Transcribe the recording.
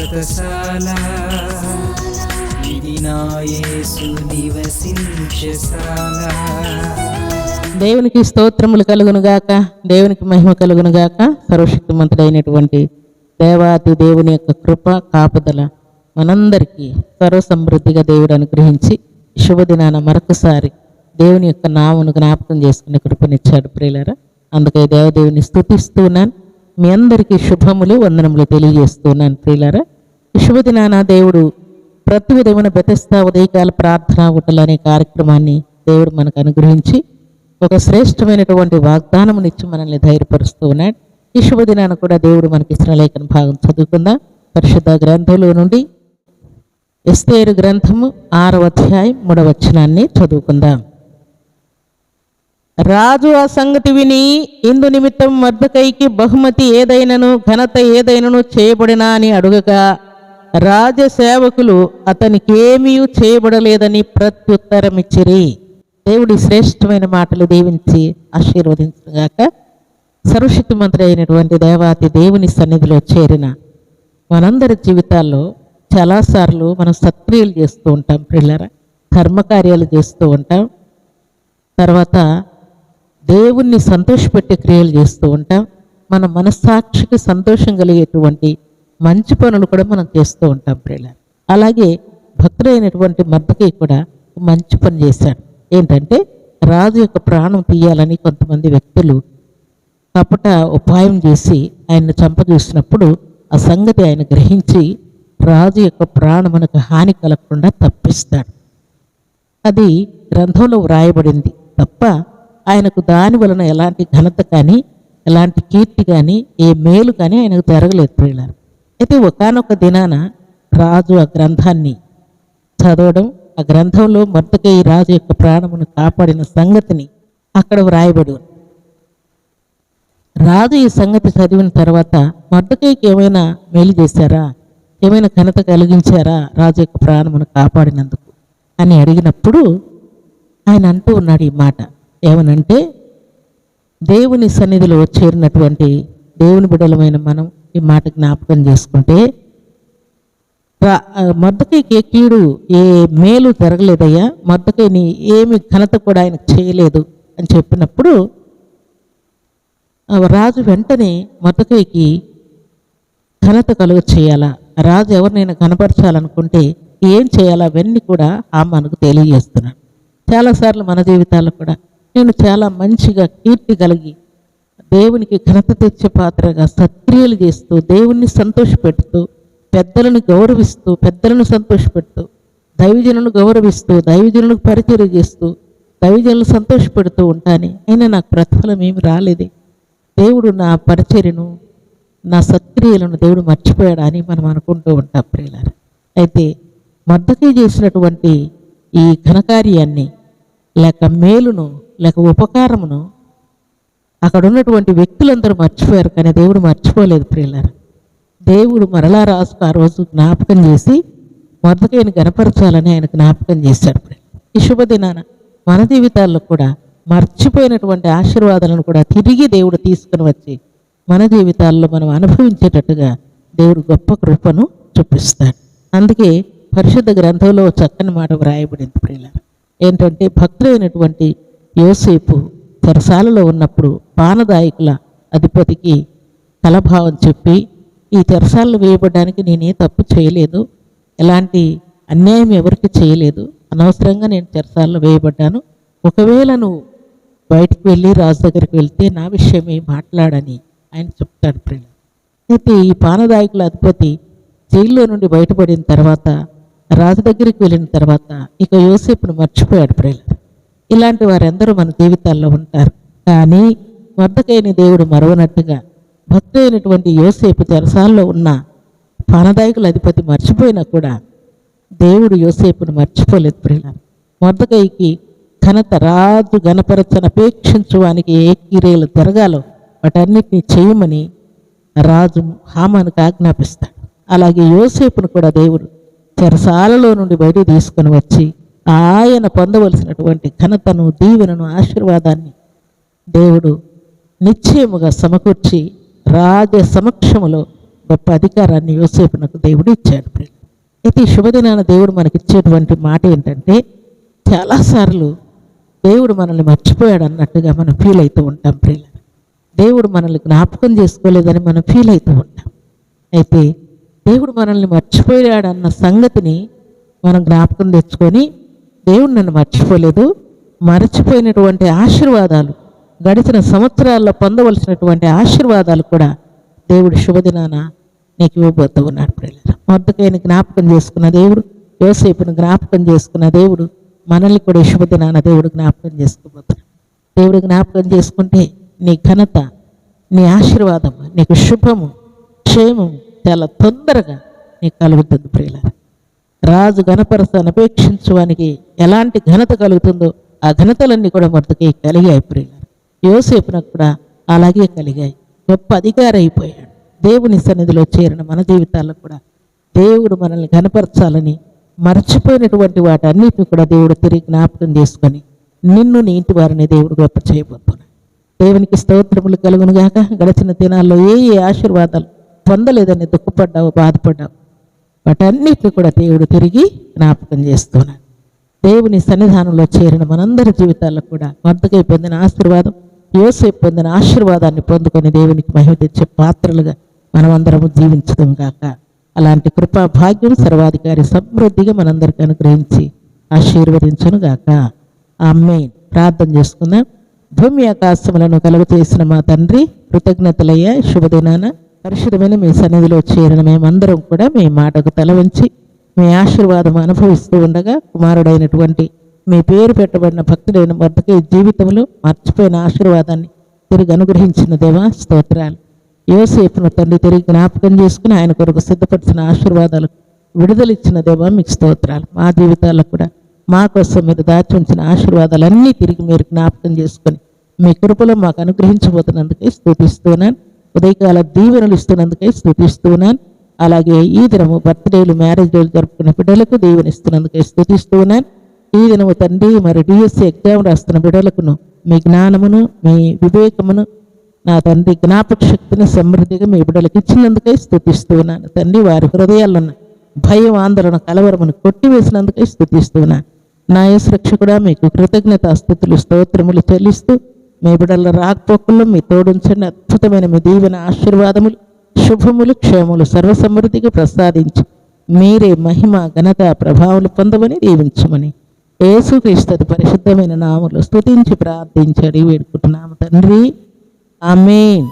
వ్రతశాల ఇది నా యేసు నివసించశాల దేవునికి స్తోత్రములు కలుగునుగాక దేవునికి మహిమ కలుగునుగాక సర్వశక్తిమంతుడైనటువంటి దేవాతి దేవుని యొక్క కృప కాపుదల మనందరికీ సర్వసమృద్ధిగా దేవుడు అనుగ్రహించి శుభదినాన మరొకసారి దేవుని యొక్క నామును జ్ఞాపకం చేసుకునే కృపనిచ్చాడు ప్రియులరా. అందుకే దేవదేవుని స్థుతిస్తున్నాను మీ అందరికీ శుభములు వందనములు తెలియజేస్తున్నాను ప్రియులరా. శుభదినాన దేవుడు ప్రతి ఉదయమున బెతస్తా ఉదయకాల ప్రార్థన ఉటలు అనే కార్యక్రమాన్ని దేవుడు మనకు అనుగ్రహించి ఒక శ్రేష్టమైనటువంటి వాగ్దానమునిచ్చి మనల్ని ధైర్యపరుస్తూ ఉన్నాడు. ఈ శుభదినాన కూడా దేవుడు మనకి ఇచ్చిన భాగం చదువుకుందాం? పరిశుద్ధ గ్రంథంలో నుండి ఎస్తేరు గ్రంథము ఆరవ అధ్యాయం మూడవచనాన్ని చదువుకుందాం. రాజు ఆ సంగతి విని ఇందు నిమిత్తం మర్దకైకి బహుమతి ఏదైనను ఘనత ఏదైనను చేయబడినా అని అడుగగా రాజసేవకులు అతనికి చేయబడలేదని ప్రత్యుత్తరమిచ్చిరి. దేవుడి శ్రేష్టమైన మాటలు దీవించి ఆశీర్వదించగాక సర్వశక్తిమంతుడు అయినటువంటి దేవాతి దేవుని సన్నిధిలో చేరిన మనందరి జీవితాల్లో చాలాసార్లు మనం సత్క్రియలు చేస్తూ ఉంటాం పిల్లరా కర్మకార్యాలు చేస్తూ ఉంటాం. తర్వాత దేవుణ్ణి సంతోషపెట్టే క్రియలు చేస్తూ ఉంటాం. మన మనస్సాక్షికి సంతోషం కలిగేటువంటి మంచి పనులు కూడా మనం చేస్తూ ఉంటాం ప్రియుల. అలాగే భక్తుడైనటువంటి మద్దకి కూడా మంచి పని చేశాడు. ఏంటంటే రాజు యొక్క ప్రాణం తీయాలని కొంతమంది వ్యక్తులు కపట ఉపాయం చేసి ఆయన్ని చంపజూసినప్పుడు ఆ సంగతి ఆయన గ్రహించి రాజు యొక్క ప్రాణం మనకు హాని కలగకుండా తప్పిస్తాడు. అది గ్రంథంలో వ్రాయబడింది. తప్ప ఆయనకు దాని వలన ఎలాంటి ఘనత కానీ ఎలాంటి కీర్తి కానీ ఏ మేలు కానీ ఆయనకు జరగలేదు ప్రియులారు. అయితే ఒకానొక దినాన రాజు ఆ గ్రంథాన్ని చదవడం ఆ గ్రంథంలో మర్తకై రాజు యొక్క ప్రాణమును కాపాడిన సంగతిని అక్కడ వ్రాయబడి రాజు ఈ సంగతి చదివిన తర్వాత మర్తకైకి ఏమైనా మేలు చేశారా? ఏమైనా ఘనత కలిగించారా రాజు యొక్క ప్రాణమును కాపాడినందుకు అని అడిగినప్పుడు ఆయన అంటూ ఉన్నాడు ఈ మాట. ఏమనంటే దేవుని సన్నిధిలో చేరినటువంటి దేవుని బిడలమైన మనం ఈ మాట జ్ఞాపకం చేసుకుంటే మొద్దకైకి కీడు ఏ మేలు జరగలేదయ్యా మద్దకైని ఏమి ఘనత కూడా ఆయనకు చేయలేదు అని చెప్పినప్పుడు రాజు వెంటనే మద్దకైకి ఘనత కలుగ చేయాలా? రాజు ఎవరినైనా కనపరచాలనుకుంటే ఏం చేయాలా? అవన్నీ కూడా ఆ మనకు తెలియజేస్తున్నాడు. చాలాసార్లు మన జీవితాల్లో కూడా నేను చాలా మంచిగా కీర్తి కలిగి దేవునికి ఘనత తెచ్చే పాత్రగా సత్క్రియలు చేస్తూ దేవుణ్ణి సంతోషపెడుతూ పెద్దలను గౌరవిస్తూ పెద్దలను సంతోషపెడుతూ దైవజనులను గౌరవిస్తూ దైవజనులకు పరిచయం చేస్తూ దైవజనులు సంతోషపెడుతూ ఉంటాను. అయినా నాకు ప్రతిఫలం ఏమి రాలేదు. దేవుడు నా పరిచర్యను నా సత్క్రియలను దేవుడు మర్చిపోయాడని మనం అనుకుంటూ ఉంటాం ప్రియులారు. అయితే మద్దతు చేసినటువంటి ఈ ఘనకార్యాన్ని లేక మేలును లేక ఉపకారమును అక్కడ ఉన్నటువంటి వ్యక్తులందరూ మర్చిపోయారు కానీ దేవుడు మర్చిపోలేదు ప్రియులారా. దేవుడు మరలా రాసుకు ఆ రోజు జ్ఞాపకం చేసి మొదకైన గనపరచాలని ఆయన జ్ఞాపకం చేశాడు ఈ శుభదినాన మన జీవితాల్లో కూడా మర్చిపోయినటువంటి ఆశీర్వాదాలను కూడా తిరిగి దేవుడు తీసుకుని వచ్చి మన జీవితాల్లో మనం అనుభవించేటట్టుగా దేవుడు గొప్ప కృపను చూపిస్తాడు. అందుకే పరిశుద్ధ గ్రంథంలో చక్కని మాట వ్రాయబడింది ప్రియుల ఏంటంటే భక్తులైనటువంటి యోసేపు తెరసాలలో ఉన్నప్పుడు పానదాయకుల అధిపతికి తలభావం చెప్పి ఈ చెరసాలలో వేయబడడానికి నేనే తప్పు చేయలేదు. ఎలాంటి అన్యాయం ఎవరికి చేయలేదు. అనవసరంగా నేను చెరసాలలో వేయబడ్డాను. ఒకవేళ నువ్వు బయటికి వెళ్ళి రాజు దగ్గరికి వెళ్తే నా విషయమే మాట్లాడని ఆయన చెప్తాడు ప్రియుల అయితే ఈ పానదాయకుల అధిపతి జైల్లో నుండి బయటపడిన తర్వాత రాజు దగ్గరికి వెళ్ళిన తర్వాత ఇక యోసేపును మర్చిపోయాడు ప్రియుల ఇలాంటి వారందరూ మన జీవితాల్లో ఉంటారు. కానీ వద్దకైన దేవుడు మరవనట్టుగా భక్తులైనటువంటి యోసేపు చెరసాల్లో ఉన్న పానదాయకుల అధిపతి మర్చిపోయినా కూడా దేవుడు యోసేపును మర్చిపోలేదు ప్రియుల మొదకైకి ఘనత రాజు గణపరచన అపేక్షించువానికి ఏ క్రియలు జరగాలో వాటన్నిటిని చేయమని రాజు హామానికి ఆజ్ఞాపిస్తాడు. అలాగే యోసేపును కూడా దేవుడు చెరసాలలో నుండి బయట తీసుకొని వచ్చి ఆయన పొందవలసినటువంటి ఘనతను దీవెనను ఆశీర్వాదాన్ని దేవుడు నిశ్చయముగా సమకూర్చి రాజ సమక్షములో గొప్ప అధికారాన్ని యోసేపునకు దేవుడు ఇచ్చాడు ప్రియులు అయితే ఈ శుభదినాన దేవుడు మనకిచ్చేటువంటి మాట ఏంటంటే చాలాసార్లు దేవుడు మనల్ని మర్చిపోయాడు అన్నట్టుగా మనం ఫీల్ అవుతూ ఉంటాం ప్రియుల దేవుడు మనల్ని జ్ఞాపకం చేసుకోలేదని మనం ఫీల్ అవుతూ ఉంటాం. అయితే దేవుడు మనల్ని మర్చిపోయాడు అన్న సంగతిని మనం జ్ఞాపకం తెచ్చుకొని దేవుడు నన్ను మర్చిపోలేదు. మరచిపోయినటువంటి ఆశీర్వాదాలు గడిచిన సంవత్సరాల్లో పొందవలసినటువంటి ఆశీర్వాదాలు కూడా దేవుడు శుభదినాన నీకు ఇవ్వబోతూ ఉన్నాడు పిల్లలు మొద్దకైన జ్ఞాపకం చేసుకున్న దేవుడు యోసేపును జ్ఞాపకం చేసుకున్న దేవుడు మనల్ని కూడా శుభదినాన దేవుడు జ్ఞాపకం చేసుకోబోతున్నాడు. దేవుడు జ్ఞాపకం చేసుకుంటే నీ ఘనత నీ ఆశీర్వాదము నీకు శుభము క్షేమము చాలా తొందరగా నీకు కలుగుతుంది ప్రియులారా. రాజు ఘనపరచాన్ని అపేక్షించడానికి ఎలాంటి ఘనత కలుగుతుందో ఆ ఘనతలన్నీ కూడా మొదటికి కలిగాయి ప్రియులారా. యోసేపునకు కూడా అలాగే కలిగాయి. గొప్ప అధికారి అయిపోయాడు. దేవుని సన్నిధిలో చేరిన మన జీవితాల్లో కూడా దేవుడు మనల్ని ఘనపరచాలని మర్చిపోయినటువంటి వాటన్నిటిని కూడా దేవుడు తిరిగి జ్ఞాపకం చేసుకొని నిన్ను నీ ఇంటి వారిని దేవుడు గొప్ప చేయబోతున్నాడు. దేవునికి స్తోత్రములు కలుగునుగాక. గడిచిన దినాల్లో ఏ ఏ ఆశీర్వాదాలు పొందలేదని దుఃఖపడ్డావు బాధపడ్డావు వాటన్నిటిని కూడా దేవుడు తిరిగి జ్ఞాపకం చేస్తున్నాడు. దేవుని సన్నిధానంలో చేరిన మనందరి జీవితాల్లో కూడా మద్దకై పొందిన ఆశీర్వాదం యోసేపు పొందిన ఆశీర్వాదాన్ని పొందుకొని దేవునికి మహిమ తెచ్చే పాత్రలుగా మనమందరము జీవించడం కాక అలాంటి కృపా భాగ్యం సర్వాధికారి సమృద్ధిగా మనందరికీ అనుగ్రహించి ఆశీర్వదించను గాక. ఆమె ప్రార్థన చేసుకుందాం. భూమి ఆకాశములను కలుగు చేసిన మా తండ్రి కృతజ్ఞతలయ్యా. శుభదినాన. పరిశుద్ధమైన మీ సన్నిధిలో చేరిన మేమందరం కూడా మీ మాటకు తల వంచి మీ ఆశీర్వాదం అనుభవిస్తూ ఉండగా కుమారుడైనటువంటి మీ పేరు పెట్టబడిన భక్తుడైన వద్దకే జీవితంలో మర్చిపోయిన ఆశీర్వాదాన్ని తిరిగి అనుగ్రహించిన దేవా స్తోత్రాలు. యోసేపును తండ్రి తిరిగి జ్ఞాపకం చేసుకుని ఆయన కొరకు సిద్ధపరిచిన ఆశీర్వాదాలు విడుదలిచ్చిన దేవా మీకు స్తోత్రాలు. మా జీవితాల్లో కూడా మా కోసం మీరు దాచి ఉంచిన ఆశీర్వాదాలన్నీ తిరిగి మీరు జ్ఞాపకం చేసుకొని మీ కృపలో మాకు అనుగ్రహించబోతున్నందుకే స్థుతిస్తున్నాను. ఉదయకాల దీవెనలు ఇస్తున్నందుకే స్థుతిస్తున్నాను అలాగే ఈ దినము బర్త్డేలు మ్యారేజ్ డేలు జరుపుకున్న బిడ్డలకు దీవెనిస్తున్నందుకే స్థుతిస్తున్నాను ఈ దినము తండ్రి మరి డిఎస్సి ఎగ్జామ్ రాస్తున్న బిడ్డలకును మీ జ్ఞానమును మీ వివేకమును నా తండ్రి జ్ఞాపక శక్తిని సమృద్ధిగా మీ బిడ్డలకు ఇచ్చినందుకై స్థుతిస్తున్నాను తండ్రి వారి హృదయాలను భయం ఆందోళన కలవరమును కొట్టివేసినందుకే స్థుతిస్తున్నాను నా రక్షకుడా మీకు కృతజ్ఞత స్థుతులు స్తోత్రములు చెల్లిస్తూ మీ బిడ్డల రాకపోకల్లో మీ తోడుంచండి అద్భుతమైన మీ దీవెన ఆశీర్వాదములు శుభములు క్షేమములు సర్వసమృద్ధిగా ప్రసాదించి మీరే మహిమ ఘనత ప్రభావాలు పొందమని దీవించమని. ఏసుక్రీస్తు పరిశుద్ధమైన నామలు స్తుతించి ప్రార్థించడి వేడుకుంటున్నాము తండ్రి. ఆమేన్.